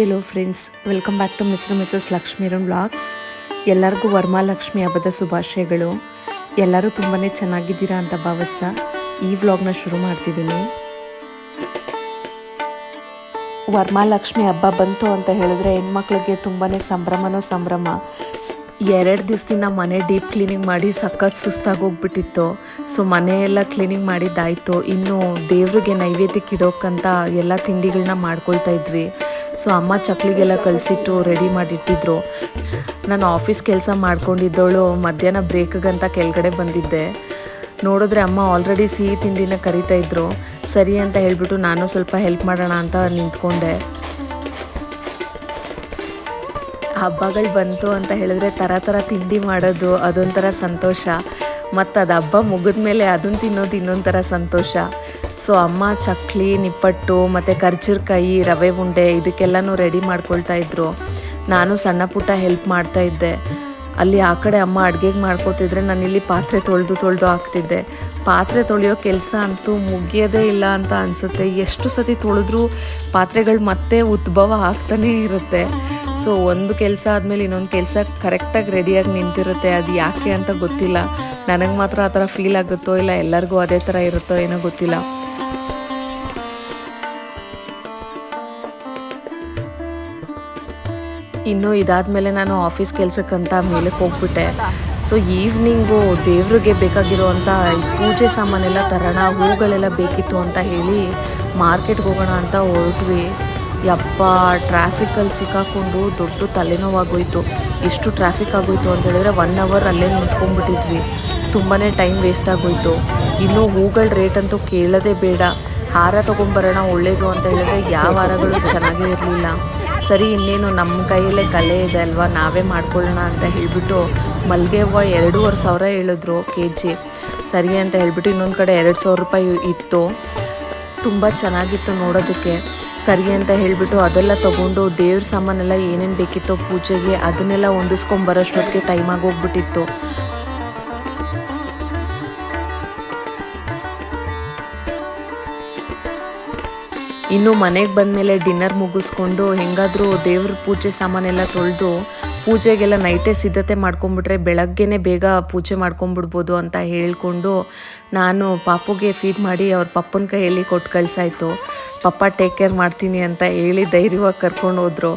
Hello friends, welcome back to mister missus ಲಕ್ಷ್ಮೀರನ್ blogs ಎಲ್ಲರಿಗೂ ವರ್ಮಾಲಕ್ಷ್ಮಿ ಹಬ್ಬದ ಶುಭಾಶಯಗಳು. ಎಲ್ಲರೂ ತುಂಬಾ ಚೆನ್ನಾಗಿದ್ದೀರಾ ಅಂತ ಭಾವಿಸ್ತಾ ಈ ವ್ಲಾಗ್ನ ಶುರು ಮಾಡ್ತಿದ್ದೀನಿ. ವರ್ಮಾಲಕ್ಷ್ಮಿ ಹಬ್ಬ ಬಂತು ಅಂತ ಹೇಳಿದ್ರೆ ಹೆಣ್ಮಕ್ಳಿಗೆ ತುಂಬಾ ಸಂಭ್ರಮನೋ ಸಂಭ್ರಮ. ಎರಡು ದಿವಸದಿಂದ ಮನೆ ಡೀಪ್ ಕ್ಲೀನಿಂಗ್ ಮಾಡಿ ಸಖತ್ ಸುಸ್ತಾಗಿ ಹೋಗ್ಬಿಟ್ಟಿತ್ತು ಸೊ ಮನೆಯೆಲ್ಲ ಕ್ಲೀನಿಂಗ್ ಮಾಡಿದ್ದಾಯಿತು. ಇನ್ನು ದೇವ್ರಿಗೆ ನೈವೇದ್ಯಕ್ಕೆ ಇಡೋಕ್ಕಂತ ಎಲ್ಲ ತಿಂಡಿಗಳನ್ನ ಮಾಡ್ಕೊಳ್ತಾ ಇದ್ವಿ. ಸೊ ಅಮ್ಮ ಚಕ್ಲಿಗೆಲ್ಲ ಕಲಿಸಿಟ್ಟು ರೆಡಿ ಮಾಡಿಟ್ಟಿದ್ರು. ನಾನು ಆಫೀಸ್ ಕೆಲಸ ಮಾಡ್ಕೊಂಡಿದ್ದವಳು ಮಧ್ಯಾಹ್ನ ಬ್ರೇಕ್ಗಂತ ಕೆಳಗಡೆ ಬಂದಿದ್ದೆ. ನೋಡಿದ್ರೆ ಅಮ್ಮ ಆಲ್ರೆಡಿ ಸಿಹಿ ತಿಂಡಿನ ಕರಿತಾ ಇದ್ರು. ಸರಿ ಅಂತ ಹೇಳಿಬಿಟ್ಟು ನಾನು ಸ್ವಲ್ಪ ಹೆಲ್ಪ್ ಮಾಡೋಣ ಅಂತ ನಿಂತ್ಕೊಂಡೆ. ಹಬ್ಬಗಳು ಬಂತು ಅಂತ ಹೇಳಿದ್ರೆ ಥರ ಥರ ತಿಂಡಿ ಮಾಡೋದು ಅದೊಂಥರ ಸಂತೋಷ. ಮತ್ತು ಅದು ಹಬ್ಬ ಮುಗಿದ ಮೇಲೆ ಅದನ್ನು ತಿನ್ನೋದು ಇನ್ನೊಂಥರ ಸಂತೋಷ. ಸೊ ಅಮ್ಮ ಚಕ್ಲಿ, ನಿಪ್ಪಟ್ಟು ಮತ್ತು ಕರ್ಜಿರ್ಕಾಯಿ ರವೆ ಉಂಡೆ ಇದಕ್ಕೆಲ್ಲನೂ ರೆಡಿ ಮಾಡ್ಕೊಳ್ತಾ ಇದ್ರು. ನಾನು ಸಣ್ಣ ಪುಟ್ಟ ಹೆಲ್ಪ್ ಮಾಡ್ತಾ ಇದ್ದೆ. ಅಲ್ಲಿ ಆ ಕಡೆ ಅಮ್ಮ ಅಡುಗೆಗೆ ಮಾಡ್ಕೋತಿದ್ರೆ ನಾನು ಇಲ್ಲಿ ಪಾತ್ರೆ ತೊಳೆದು ತೊಳೆದು ಹಾಕ್ತಿದ್ದೆ. ಪಾತ್ರೆ ತೊಳೆಯೋ ಕೆಲಸ ಅಂತೂ ಮುಗಿಯೋದೇ ಇಲ್ಲ ಅಂತ ಅನಿಸುತ್ತೆ. ಎಷ್ಟು ಸತಿ ತೊಳೆದ್ರೂ ಪಾತ್ರೆಗಳು ಮತ್ತೆ ಉದ್ಭವ ಆಗ್ತಾನೇ ಇರುತ್ತೆ. ಸೊ ಒಂದು ಕೆಲಸ ಆದಮೇಲೆ ಇನ್ನೊಂದು ಕೆಲಸ ಕರೆಕ್ಟಾಗಿ ರೆಡಿಯಾಗಿ ನಿಂತಿರುತ್ತೆ. ಅದು ಯಾಕೆ ಅಂತ ಗೊತ್ತಿಲ್ಲ. ನನಗೆ ಮಾತ್ರ ಆ ಥರ ಫೀಲ್ ಆಗುತ್ತೋ ಇಲ್ಲ, ಎಲ್ಲರಿಗೂ ಅದೇ ಥರ ಇರುತ್ತೋ ಏನೋ ಗೊತ್ತಿಲ್ಲ. ಇನ್ನು ಇದಾದಮೇಲೆ ನಾನು ಆಫೀಸ್ ಕೆಲಸಕ್ಕಂತ ಮೇಲಕ್ಕೆ ಹೋಗ್ಬಿಟ್ಟೆ. ಸೊ ಈವ್ನಿಂಗು ದೇವ್ರಿಗೆ ಬೇಕಾಗಿರೋವಂಥ ಪೂಜೆ ಸಾಮಾನೆಲ್ಲ ತರೋಣ, ಹೂಗಳೆಲ್ಲ ಬೇಕಿತ್ತು ಅಂತ ಹೇಳಿ ಮಾರ್ಕೆಟ್ಗೆ ಹೋಗೋಣ ಅಂತ ಹೊರಟ್ವಿ. ಯಪ್ಪ ಟ್ರಾಫಿಕಲ್ಲಿ ಸಿಕ್ಕಾಕೊಂಡು ದೊಡ್ಡ ತಲೆನೋವಾಗೋಯ್ತು. ಎಷ್ಟು ಟ್ರಾಫಿಕ್ ಆಗೋಯ್ತು ಅಂತ ಹೇಳಿದ್ರೆ ಒನ್ ಅವರ್ ಅಲ್ಲೇ ನಿಂತ್ಕೊಂಡ್ಬಿಟ್ಟಿದ್ವಿ. ತುಂಬಾ ಟೈಮ್ ವೇಸ್ಟ್ ಆಗೋಯ್ತು. ಇನ್ನು ಹೂಗಳ ರೇಟ್ ಅಂತೂ ಕೇಳೋದೇ ಬೇಡ. ಹಾರ ತೊಗೊಂಬರೋಣ ಒಳ್ಳೇದು ಅಂತ ಹೇಳಿದ್ರೆ ಯಾವ ಹಾರಗಳು ಚೆನ್ನಾಗೇ ಇರಲಿಲ್ಲ. ಸರಿ, ಇನ್ನೇನು ನಮ್ಮ ಕೈಯಲ್ಲೇ ಕಲೆ ಇದೆ ಅಲ್ವಾ? ನಾವೇ ಮಾಡ್ಕೊಳ್ಳೋಣ ಅಂತ ಹೇಳಿಬಿಟ್ಟು ಮಲ್ಲಿಗೆ ಹೂವು ಎರಡೂವರೆ ಸಾವಿರ ಹೇಳಿದ್ರು ಕೆ ಜಿ. ಸರಿ ಅಂತ ಹೇಳ್ಬಿಟ್ಟು ಇನ್ನೊಂದು ಕಡೆ ಎರಡು ಸಾವಿರ ರೂಪಾಯಿ ಇತ್ತು. ತುಂಬ ಚೆನ್ನಾಗಿತ್ತು ನೋಡೋದಕ್ಕೆ. ಸರಿ ಅಂತ ಹೇಳಿಬಿಟ್ಟು ಅದೆಲ್ಲ ತೊಗೊಂಡು ದೇವ್ರ ಸಾಮಾನೆಲ್ಲ ಏನೇನು ಬೇಕಿತ್ತು ಪೂಜೆಗೆ ಅದನ್ನೆಲ್ಲ ಹೊಂದಿಸ್ಕೊಂಬರೋಷ್ಟೊತ್ತಿಗೆ ಟೈಮ್ ಆಗೋಗ್ಬಿಟ್ಟಿತ್ತು ಇನ್ನು ಮನೆಗೆ ಬಂದಮೇಲೆ ಡಿನ್ನರ್ ಮುಗಿಸ್ಕೊಂಡು ಹೆಂಗಾದರೂ ದೇವ್ರ ಪೂಜೆ ಸಾಮಾನೆಲ್ಲ ತೊಳೆದು ಪೂಜೆಗೆಲ್ಲ ನೈಟೇ ಸಿದ್ಧತೆ ಮಾಡ್ಕೊಂಬಿಟ್ರೆ ಬೆಳಗ್ಗೆನೇ ಬೇಗ ಪೂಜೆ ಮಾಡ್ಕೊಂಬಿಡ್ಬೋದು ಅಂತ ಹೇಳಿಕೊಂಡು ನಾನು ಪಾಪುಗೆ ಫೀಡ್ ಮಾಡಿ ಅವ್ರ ಪಪ್ಪನ ಕೈಯಲ್ಲಿ ಕೊಟ್ಟು ಕಳ್ಸಾಯ್ತು. ಪಪ್ಪ ಟೇಕ್ ಕೇರ್ ಮಾಡ್ತೀನಿ ಅಂತ ಹೇಳಿ ಧೈರ್ಯವಾಗಿ ಕರ್ಕೊಂಡು ಹೋದರು.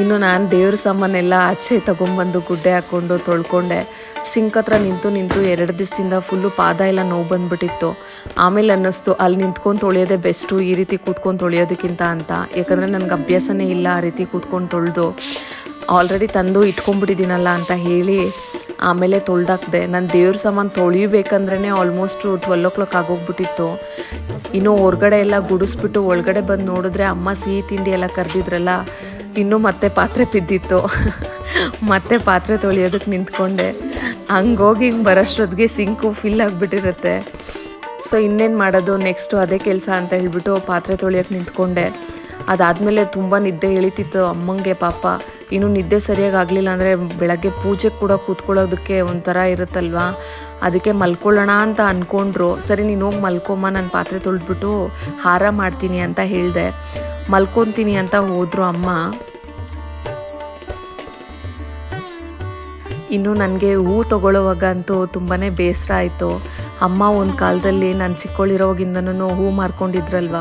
ಇನ್ನು ನಾನು ದೇವ್ರ ಸಾಮಾನೆಲ್ಲ ಆಚೆ ತೊಗೊಂಬಂದು ಗುಡ್ಡೆ ಹಾಕ್ಕೊಂಡು ತೊಳ್ಕೊಂಡೆ. ಸಿಂಕ್ ಹತ್ರ ನಿಂತು ನಿಂತು ಎರಡು ದಿವಸದಿಂದ ಫುಲ್ಲು ಪಾದ ಎಲ್ಲ ನೋವು ಬಂದ್ಬಿಟ್ಟಿತ್ತು. ಆಮೇಲೆ ಅನ್ನಿಸ್ತು, ಅಲ್ಲಿ ನಿಂತ್ಕೊಂಡು ತೊಳೆಯೋದೇ ಬೆಸ್ಟು, ಈ ರೀತಿ ಕೂತ್ಕೊಂಡು ತೊಳೆಯೋದಕ್ಕಿಂತ ಅಂತ. ಯಾಕಂದರೆ ನನಗೆ ಅಭ್ಯಾಸನೇ ಇಲ್ಲ ಆ ರೀತಿ ಕೂತ್ಕೊಂಡು ತೊಳೆದು. ಆಲ್ರೆಡಿ ತಂದು ಇಟ್ಕೊಂಡ್ಬಿಟ್ಟಿದ್ದೀನಲ್ಲ ಅಂತ ಹೇಳಿ ಆಮೇಲೆ ತೊಳ್ದಾಕ್ದೆ. ನಾನು ದೇವ್ರ ಸಾಮಾನು ತೊಳಿಬೇಕಂದ್ರೇ ಆಲ್ಮೋಸ್ಟು ಟ್ವೆಲ್ ಓ ಕ್ಲಾಕ್ ಆಗೋಗ್ಬಿಟ್ಟಿತ್ತು. ಇನ್ನು ಹೊರ್ಗಡೆ ಎಲ್ಲ ಗುಡಿಸ್ಬಿಟ್ಟು ಒಳಗಡೆ ಬಂದು ನೋಡಿದ್ರೆ ಅಮ್ಮ ಸಿಹಿ ತಿಂಡಿ ಎಲ್ಲ ಕರೆದಿದ್ರಲ್ಲ ಇನ್ನೂ ಮತ್ತೆ ಪಾತ್ರೆ ಬಿದ್ದಿತ್ತು. ಮತ್ತೆ ಪಾತ್ರೆ ತೊಳೆಯೋದಕ್ಕೆ ನಿಂತ್ಕೊಂಡೆ. ಹಂಗೋಗಿ ಹಿಂಗೆ ಬರೋಷ್ಟೊತ್ತಿಗೆ ಸಿಂಕು ಫಿಲ್ ಆಗಿಬಿಟ್ಟಿರುತ್ತೆ. ಸೊ ಇನ್ನೇನು ಮಾಡೋದು? ನೆಕ್ಸ್ಟು ಅದೇ ಕೆಲಸ ಅಂತ ಹೇಳ್ಬಿಟ್ಟು ಪಾತ್ರೆ ತೊಳೆಯೋಕ್ಕೆ ನಿಂತ್ಕೊಂಡೆ. ಅದಾದಮೇಲೆ ತುಂಬ ನಿದ್ದೆ ಎಳಿತಿತ್ತು. ಅಮ್ಮಂಗೆ ಪಾಪ. ಇನ್ನು ನಿದ್ದೆ ಸರಿಯಾಗಿ ಆಗಲಿಲ್ಲ ಅಂದರೆ ಬೆಳಗ್ಗೆ ಪೂಜೆ ಕೂಡ ಕೂತ್ಕೊಳ್ಳೋದಕ್ಕೆ ಒಂಥರ ಇರುತ್ತಲ್ವಾ? ಅದಕ್ಕೆ ಮಲ್ಕೊಳ್ಳೋಣ ಅಂತ ಅಂದ್ಕೊಂಡ್ರು ಸರಿ, ನೀನು ಹೋಗಿ ಮಲ್ಕೊಮ್ಮ. ನಾನು ಪಾತ್ರೆ ತೊಳೆದ್ಬಿಟ್ಟು ಹಾರ ಮಾಡ್ತೀನಿ ಅಂತ ಹೇಳಿದೆ. ಮಲ್ಕೊತೀನಿ ಅಂತ ಹೋದ್ರು ಅಮ್ಮ. ಇನ್ನು ನನಗೆ ಹೂ ತೊಗೊಳ್ಳೋವಾಗ ಅಂತೂ ತುಂಬಾ ಬೇಸರ ಆಯಿತು. ಅಮ್ಮ ಒಂದು ಕಾಲದಲ್ಲಿ ನಾನು ಚಿಕ್ಕವಳಿರೋವಾಗಿಂದನೂ ಹೂ ಮಾರ್ಕೊಂಡಿದ್ರಲ್ವ?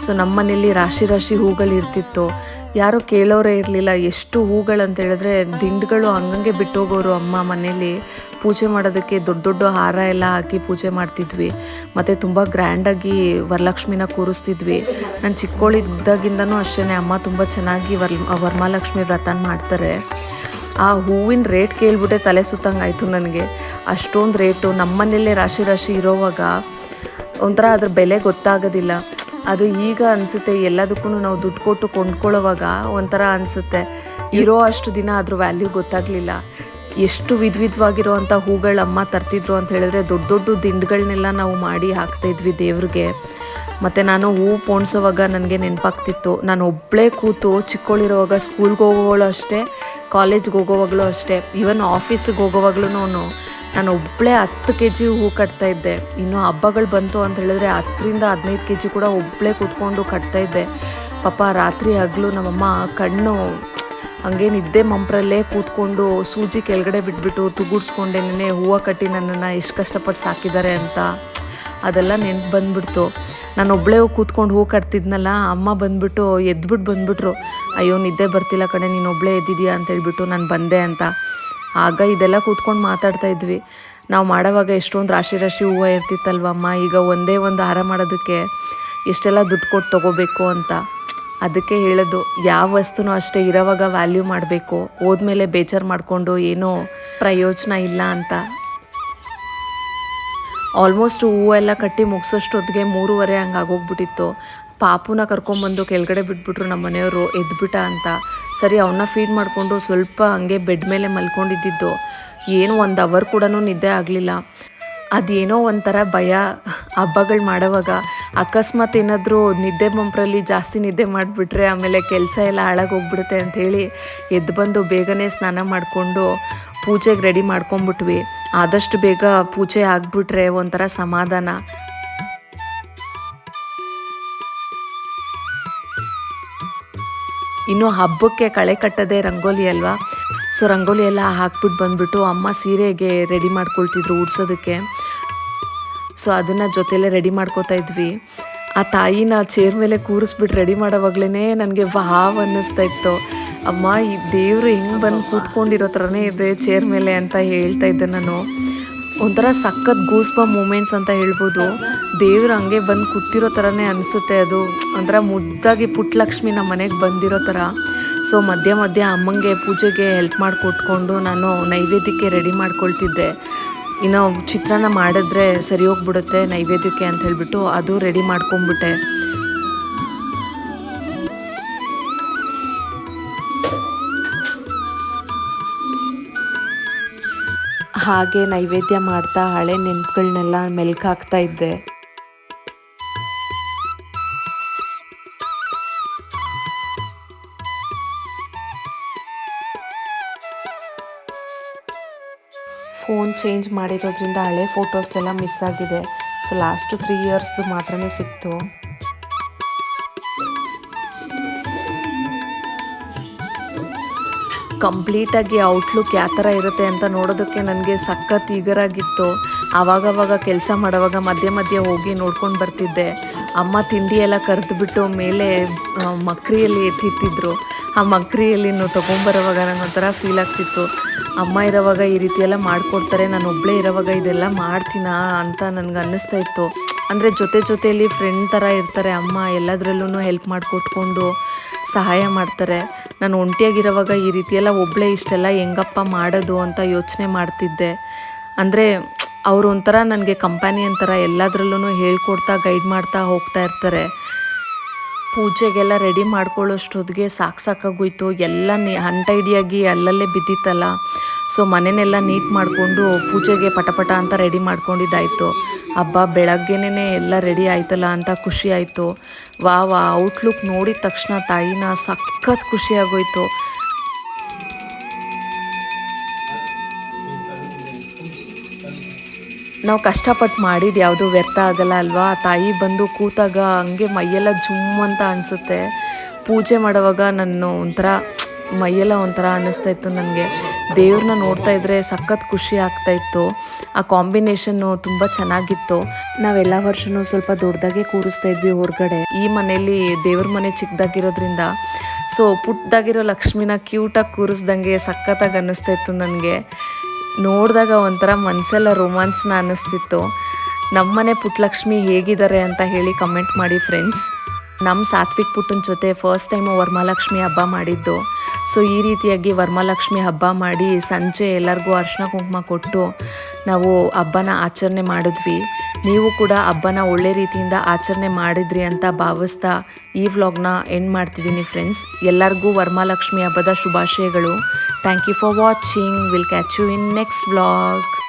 ಸೊ ನಮ್ಮ ಮನೆಯಲ್ಲಿ ರಾಶಿ ರಾಶಿ ಹೂಗಳಿರ್ತಿತ್ತು ಯಾರೋ ಕೇಳೋರೇ ಇರಲಿಲ್ಲ, ಎಷ್ಟು ಹೂಗಳು ಅಂತ ಹೇಳಿದ್ರೆ, ದಿಂಡುಗಳು ಹಂಗಂಗೆ ಬಿಟ್ಟೋಗೋರು ಅಮ್ಮ ಮನೇಲಿ. ಪೂಜೆ ಮಾಡೋದಕ್ಕೆ ದೊಡ್ಡ ದೊಡ್ಡ ಹಾರ ಎಲ್ಲ ಹಾಕಿ ಪೂಜೆ ಮಾಡ್ತಿದ್ವಿ. ಮತ್ತು ತುಂಬ ಗ್ರ್ಯಾಂಡಾಗಿ ವರಲಕ್ಷ್ಮಿನ ಕೂರಿಸ್ತಿದ್ವಿ. ನಾನು ಚಿಕ್ಕವಳಿದ್ದಾಗಿಂದನೂ ಅಷ್ಟೇ ಅಮ್ಮ ತುಂಬ ಚೆನ್ನಾಗಿ ವರ್, ವರಮಹಾಲಕ್ಷ್ಮಿ ವ್ರತನ ಮಾಡ್ತಾರೆ. ಆ ಹೂವಿನ ರೇಟ್ ಕೇಳ್ಬಿಟ್ಟೆ ತಲೆ ಸುತ್ತಂಗಾಯ್ತು ನನಗೆ. ಅಷ್ಟೊಂದು ರೇಟು ನಮ್ಮನೇಲೇ ರಾಶಿ ರಾಶಿ ಇರೋವಾಗ ಒಂಥರ ಅದ್ರ ಬೆಲೆ ಗೊತ್ತಾಗೋದಿಲ್ಲ. ಅದು ಈಗ ಅನಿಸುತ್ತೆ ಎಲ್ಲದಕ್ಕೂ ನಾವು ದುಡ್ಡು ಕೊಟ್ಟು ಕೊಂಡ್ಕೊಳ್ಳೋವಾಗ ಒಂಥರ ಅನಿಸುತ್ತೆ. ಇರೋ ಅಷ್ಟು ದಿನ ಅದ್ರ ವ್ಯಾಲ್ಯೂ ಗೊತ್ತಾಗಲಿಲ್ಲ. ಎಷ್ಟು ವಿಧ ವಿಧವಾಗಿರುವಂಥ ಹೂಗಳು ಅಮ್ಮ ತರ್ತಿದ್ರು ಅಂತ ಹೇಳಿದ್ರೆ ದೊಡ್ಡ ದೊಡ್ಡ ದಿಂಡುಗಳನ್ನೆಲ್ಲ ನಾವು ಮಾಡಿ ಹಾಕ್ತಾಯಿದ್ವಿ ದೇವ್ರಿಗೆ. ಮತ್ತು ನಾನು ಹೂವು ಪೋಣಿಸೋವಾಗ ನನಗೆ ನೆನಪಾಗ್ತಿತ್ತು. ನಾನು ಒಬ್ಬಳೇ ಕೂತು ಚಿಕ್ಕವಳಿರೋವಾಗ ಸ್ಕೂಲ್ಗೆ ಹೋಗೋವಾಗಲೂ ಅಷ್ಟೇ, ಕಾಲೇಜ್ಗೆ ಹೋಗೋವಾಗಲೂ ಅಷ್ಟೇ, ಈವನ್ ಆಫೀಸಿಗೆ ಹೋಗೋವಾಗ್ಲೂ ನಾನು ಒಬ್ಬಳೇ ಹತ್ತು ಕೆ ಜಿ ಹೂ ಕಟ್ತಾ ಇದ್ದೆ. ಇನ್ನು ಹಬ್ಬಗಳು ಬಂತು ಅಂತ ಹೇಳಿದ್ರೆ ಹತ್ತರಿಂದ ಹದಿನೈದು ಕೆ ಜಿ ಕೂಡ ಒಬ್ಬಳೇ ಕೂತ್ಕೊಂಡು ಕಟ್ತಾ ಇದ್ದೆ. ಪಾಪ ರಾತ್ರಿ ಹಗಲು ನಮ್ಮಮ್ಮ ಕಣ್ಣು ಹಂಗೆ ನಿದ್ದೆ ಮಂಪ್ರಲ್ಲೇ ಕೂತ್ಕೊಂಡು ಸೂಜಿ ಕೆಳಗಡೆ ಬಿಟ್ಬಿಟ್ಟು ತುಗುಡ್ಸ್ಕೊಂಡೇನೆ ಹೂವು ಕಟ್ಟಿ ನನ್ನನ್ನು ಎಷ್ಟು ಕಷ್ಟಪಟ್ಟು ಸಾಕಿದ್ದಾರೆ ಅಂತ. ಅದೆಲ್ಲ ನೆನ್ಪು ಬಂದ್ಬಿಡ್ತು. ನಾನು ಒಬ್ಬಳೇ ಕೂತ್ಕೊಂಡು ಹೂ ಕಟ್ತಿದ್ನಲ್ಲ, ಅಮ್ಮ ಬಂದ್ಬಿಟ್ಟು ಎದ್ಬಿಟ್ಟು ಬಂದ್ಬಿಟ್ರು. ಅಯ್ಯೋ, ನಿದ್ದೆ ಬರ್ತಿಲ್ಲ ಕಡೆ ನೀನು ಒಬ್ಬಳೇ ಎದ್ದಿದ್ಯಾ ಅಂತ ಹೇಳ್ಬಿಟ್ಟು ನಾನು ಬಂದೆ ಅಂತ. ಆಗ ಇದೆಲ್ಲ ಕೂತ್ಕೊಂಡು ಮಾತಾಡ್ತಾ ಇದ್ವಿ. ನಾವು ಮಾಡೋವಾಗ ಎಷ್ಟೊಂದು ರಾಶಿ ರಾಶಿ ಹೂವು ಇರ್ತಿತ್ತಲ್ವಮ್ಮ, ಈಗ ಒಂದೇ ಒಂದು ಹಾರ ಮಾಡೋದಕ್ಕೆ ಎಷ್ಟೆಲ್ಲ ದುಡ್ಡು ಕೊಟ್ಟು ತೊಗೋಬೇಕು ಅಂತ. ಅದಕ್ಕೆ ಹೇಳೋದು, ಯಾವ ವಸ್ತುನೂ ಅಷ್ಟೇ ಇರೋವಾಗ ವ್ಯಾಲ್ಯೂ ಮಾಡಬೇಕು, ಹೋದ್ಮೇಲೆ ಬೇಜಾರು ಮಾಡಿಕೊಂಡು ಏನೂ ಪ್ರಯೋಜನ ಇಲ್ಲ ಅಂತ. ಆಲ್ಮೋಸ್ಟ್ ಹೂವೆಲ್ಲ ಕಟ್ಟಿ ಮುಗಿಸೋಷ್ಟೊತ್ತಿಗೆ ಮೂರುವರೆ ಹಂಗೆ ಆಗೋಗ್ಬಿಟ್ಟಿತ್ತು. ಪಾಪುನ ಕರ್ಕೊಂಬಂದು ಕೆಳಗಡೆ ಬಿಟ್ಬಿಟ್ರು ನಮ್ಮ ಮನೆಯವರು, ಎದ್ಬಿಟ್ಟ ಅಂತ. ಸರಿ ಅವನ್ನ ಫೀಡ್ ಮಾಡಿಕೊಂಡು ಸ್ವಲ್ಪ ಹಂಗೆ ಬೆಡ್ ಮೇಲೆ ಮಲ್ಕೊಂಡಿದ್ದಿದ್ದು. ಏನು ಒಂದು ಅವರ್ ಕೂಡ ನಿದ್ದೆ ಆಗಲಿಲ್ಲ. ಅದೇನೋ ಒಂಥರ ಭಯ, ಹಬ್ಬಗಳು ಮಾಡೋವಾಗ. ಅಕಸ್ಮಾತ್ ಏನಾದರೂ ನಿದ್ದೆ ಮಂಪ್ರಲ್ಲಿ ಜಾಸ್ತಿ ನಿದ್ದೆ ಮಾಡಿಬಿಟ್ರೆ ಆಮೇಲೆ ಕೆಲಸ ಎಲ್ಲ ಹಾಳಾಗೋಗ್ಬಿಡುತ್ತೆ ಅಂಥೇಳಿ ಎದ್ದು ಬಂದು ಬೇಗನೆ ಸ್ನಾನ ಮಾಡಿಕೊಂಡು ಪೂಜೆಗೆ ರೆಡಿ ಮಾಡ್ಕೊಂಬಿಟ್ವಿ. ಆದಷ್ಟು ಬೇಗ ಪೂಜೆ ಆಗಿಬಿಟ್ರೆ ಒಂಥರ ಸಮಾಧಾನ. ಇನ್ನು ಹಬ್ಬಕ್ಕೆ ಕಳೆ ಕಟ್ಟದೆ ರಂಗೋಲಿ ಅಲ್ವಾ? ಸೊ ರಂಗೋಲಿ ಎಲ್ಲ ಹಾಕ್ಬಿಟ್ಟು ಬಂದ್ಬಿಟ್ಟು ಅಮ್ಮ ಸೀರೆಗೆ ರೆಡಿ ಮಾಡ್ಕೊಳ್ತಿದ್ರು ಉಡ್ಸೋದಕ್ಕೆ. ಸೊ ಅದನ್ನು ಜೊತೆಯಲ್ಲೇ ರೆಡಿ ಮಾಡ್ಕೋತಾ ಇದ್ವಿ. ಆ ತಾಯಿನ ಚೇರ್ ಮೇಲೆ ಕೂರಿಸ್ಬಿಟ್ಟು ರೆಡಿ ಮಾಡೋವಾಗ್ಲೇ ನನಗೆ ವಾವ್ ಅನ್ನಿಸ್ತಾ ಇತ್ತು. ಅಮ್ಮ, ಈ ದೇವರು ಹೆಂಗೆ ಬಂದು ಕೂತ್ಕೊಂಡಿರೋ ಥರನೇ ಇದೆ ಚೇರ್ ಮೇಲೆ ಅಂತ ಹೇಳ್ತಾ ಇದ್ದೆ ನಾನು. ಒಂಥರ ಸಖತ್ ಗೂಸ್ಬ ಮೂಮೆಂಟ್ಸ್ ಅಂತ ಹೇಳ್ಬೋದು. ದೇವ್ರು ಹಂಗೆ ಬಂದು ಕೂತಿರೋ ಥರನೇ ಅನಿಸುತ್ತೆ ಅದು. ಒಂಥರ ಮುದ್ದಾಗಿ ಪುಟ್ಟಲಕ್ಷ್ಮಿ ನಮ್ಮ ಮನೆಗೆ ಬಂದಿರೋ ಥರ. ಸೊ ಮಧ್ಯ ಮಧ್ಯ ಅಮ್ಮಂಗೆ ಪೂಜೆಗೆ ಹೆಲ್ಪ್ ಮಾಡಿಕೊಟ್ಕೊಂಡು ನಾನು ನೈವೇದ್ಯಕ್ಕೆ ರೆಡಿ ಮಾಡ್ಕೊಳ್ತಿದ್ದೆ. ಇನ್ನು ಚಿತ್ರಾನ್ನ ಮಾಡಿದ್ರೆ ಸರಿ ಹೋಗ್ಬಿಡುತ್ತೆ, ನೈವೇದ್ಯಕ್ಕೆ ಅಂತ ಹೇಳಿಬಿಟ್ಟು ಅದು ರೆಡಿ ಮಾಡ್ಕೊಂಬಿಟ್ಟೆ ಹಾಗೆ ನೈವೇದ್ಯ ಮಾಡ್ತಾ ಹಳೆ ನೆನಪುಗಳನ್ನೆಲ್ಲ ಮೆಲ್ಕಾಕ್ತಾ ಇದ್ದೆ. ಫೋನ್ ಚೇಂಜ್ ಮಾಡಿರೋದ್ರಿಂದ ಹಳೆ ಫೋಟೋಸ್ ಎಲ್ಲ ಮಿಸ್ ಆಗಿದೆ. ಸೊ ಲಾಸ್ಟ್ ತ್ರೀ ಇಯರ್ಸ್ದು ಮಾತ್ರ ಸಿಕ್ತು. ಕಂಪ್ಲೀಟಾಗಿ ಔಟ್ಲುಕ್ ಯಾವ ಥರ ಇರುತ್ತೆ ಅಂತ ನೋಡೋದಕ್ಕೆ ನನಗೆ ಸಖತ್ ಈಗರಾಗಿತ್ತು. ಆವಾಗವಾಗ ಕೆಲಸ ಮಾಡೋವಾಗ ಮಧ್ಯೆ ಮಧ್ಯೆ ಹೋಗಿ ನೋಡ್ಕೊಂಡು ಬರ್ತಿದ್ದೆ. ಅಮ್ಮ ತಿಂಡಿ ಎಲ್ಲ ಕರೆದುಬಿಟ್ಟು ಮೇಲೆ ಮಕ್ರಿಯಲ್ಲಿ ಎತ್ತಿತ್ತಿದ್ರು ಆ ಮಕ್ರಿಯಲ್ಲಿ ತೊಗೊಂಬರೋವಾಗ ನಂಗೆ ಒಂಥರ ಫೀಲ್ ಆಗ್ತಿತ್ತು. ಅಮ್ಮ ಇರೋವಾಗ ಈ ರೀತಿ ಎಲ್ಲ ಮಾಡಿಕೊಡ್ತಾರೆ, ನಾನು ಒಬ್ಬಳೇ ಇರೋವಾಗ ಇದೆಲ್ಲ ಮಾಡ್ತೀನಾ ಅಂತ ನನಗೆ ಅನ್ನಿಸ್ತಾ ಇತ್ತು. ಅಂದರೆ ಜೊತೆ ಜೊತೆಯಲ್ಲಿ ಫ್ರೆಂಡ್ ಥರ ಇರ್ತಾರೆ ಅಮ್ಮ ಎಲ್ಲದರಲ್ಲೂ ಹೆಲ್ಪ್ ಮಾಡಿಕೊಟ್ಕೊಂಡು ಸಹಾಯ ಮಾಡ್ತಾರೆ. ನಾನು ಒಂಟಿಯಾಗಿರೋವಾಗ ಈ ರೀತಿಯೆಲ್ಲ ಒಬ್ಬಳೇ ಇಷ್ಟೆಲ್ಲ ಹೆಂಗಪ್ಪ ಮಾಡೋದು ಅಂತ ಯೋಚನೆ ಮಾಡ್ತಿದ್ದೆ. ಅಂದರೆ ಅವರು ಒಂಥರ ನನಗೆ ಕಂಪ್ಯಾನಿಯನ್ ಥರ ಎಲ್ಲದರಲ್ಲೂ ಹೇಳ್ಕೊಡ್ತಾ ಗೈಡ್ ಮಾಡ್ತಾ ಹೋಗ್ತಾ ಇರ್ತಾರೆ. ಪೂಜೆಗೆಲ್ಲ ರೆಡಿ ಮಾಡ್ಕೊಳ್ಳೋಷ್ಟೊತ್ತಿಗೆ ಸಾಕು ಸಾಕಾಗೋಯ್ತು. ಎಲ್ಲ ನೀ ಹಂಟೈಡಿಯಾಗಿ ಅಲ್ಲಲ್ಲೇ ಬಿದ್ದಿತ್ತಲ್ಲ. ಸೊ ಮನೆನೆಲ್ಲ ನೀಟ್ ಮಾಡಿಕೊಂಡು ಪೂಜೆಗೆ ಪಟಪಟ ಅಂತ ರೆಡಿ ಮಾಡ್ಕೊಂಡಿದ್ದಾಯಿತು. ಹಬ್ಬ ಬೆಳಗ್ಗೆನೇ ಎಲ್ಲ ರೆಡಿ ಆಯ್ತಲ್ಲ ಅಂತ ಖುಷಿ ಆಯಿತು. ವಾ ಔಟ್ಲುಕ್ ನೋಡಿದ ತಕ್ಷಣ ತಾಯಿನ ಸಖತ್ ಖುಷಿ ನಾವು ಕಷ್ಟಪಟ್ಟು ಮಾಡಿದ್ದು ಯಾವುದು ವ್ಯರ್ಥ ಆಗಲ್ಲ ಅಲ್ವಾ? ತಾಯಿ ಬಂದು ಕೂತಾಗ ಹಂಗೆ ಮೈಯೆಲ್ಲ ಜುಮ್ ಅಂತ ಅನಿಸುತ್ತೆ. ಪೂಜೆ ಮಾಡುವಾಗ ನಾನು ಒಂಥರ ಮೈಯೆಲ್ಲ ಒಂಥರ ಅನ್ನಿಸ್ತಾ ಇತ್ತು ನನಗೆ. ದೇವ್ರನ್ನ ನೋಡ್ತಾ ಇದ್ರೆ ಸಖತ್ ಖುಷಿ ಆಗ್ತಾ ಇತ್ತು. ಆ ಕಾಂಬಿನೇಷನ್ನು ತುಂಬ ಚೆನ್ನಾಗಿತ್ತು. ನಾವೆಲ್ಲ ವರ್ಷನೂ ಸ್ವಲ್ಪ ದೊಡ್ಡದಾಗೆ ಕೂರಿಸ್ತಾ ಇದ್ವಿ ಹೊರಗಡೆ. ಈ ಮನೆಯಲ್ಲಿ ದೇವ್ರ ಮನೆ ಚಿಕ್ಕದಾಗಿರೋದ್ರಿಂದ ಸೊ ಪುಟ್ಟದಾಗಿರೋ ಲಕ್ಷ್ಮಿನ ಕ್ಯೂಟಾಗಿ ಕೂರಿಸ್ದಂಗೆ ಸಖತ್ತಾಗಿ ಅನ್ನಿಸ್ತಾ ಇತ್ತು ನನಗೆ. ನೋಡಿದಾಗ ಒಂಥರ ಮನಸ್ಸೆಲ್ಲ ರೋಮಾಂಚನ ಅನ್ನಿಸ್ತಿತ್ತು. ನಮ್ಮನೆ ಪುಟ್ಟಲಕ್ಷ್ಮಿ ಹೇಗಿದ್ದಾರೆ ಅಂತ ಹೇಳಿ ಕಮೆಂಟ್ ಮಾಡಿ ಫ್ರೆಂಡ್ಸ್ ನಮ್ಮ ಸಾತ್ವಿಕ್ ಪುಟ್ಟನ ಜೊತೆ ಫಸ್ಟ್ ಟೈಮು ವರಮಹಾಲಕ್ಷ್ಮಿ ಹಬ್ಬ ಮಾಡಿದ್ದು. ಸೊ ಈ ರೀತಿಯಾಗಿ ವರ್ಮಾಲಕ್ಷ್ಮಿ ಹಬ್ಬ ಮಾಡಿ ಸಂಜೆ ಎಲ್ಲರಿಗೂ ಅರ್ಶಿನ ಕುಂಕುಮ ಕೊಟ್ಟು ನಾವು ಹಬ್ಬನ ಆಚರಣೆ ಮಾಡಿದ್ವಿ. ನೀವು ಕೂಡ ಹಬ್ಬನ ಒಳ್ಳೆ ರೀತಿಯಿಂದ ಆಚರಣೆ ಮಾಡಿದ್ರಿ ಅಂತ ಭಾವಿಸ್ತಾ ಈ ವ್ಲಾಗ್ನ ಎಂಡ್ ಮಾಡ್ತಿದ್ದೀನಿ ಫ್ರೆಂಡ್ಸ್ ಎಲ್ಲರಿಗೂ ವರ್ಮಾಲಕ್ಷ್ಮಿ ಹಬ್ಬದ ಶುಭಾಶಯಗಳು. Thank you for watching. We'll catch you in next vlog.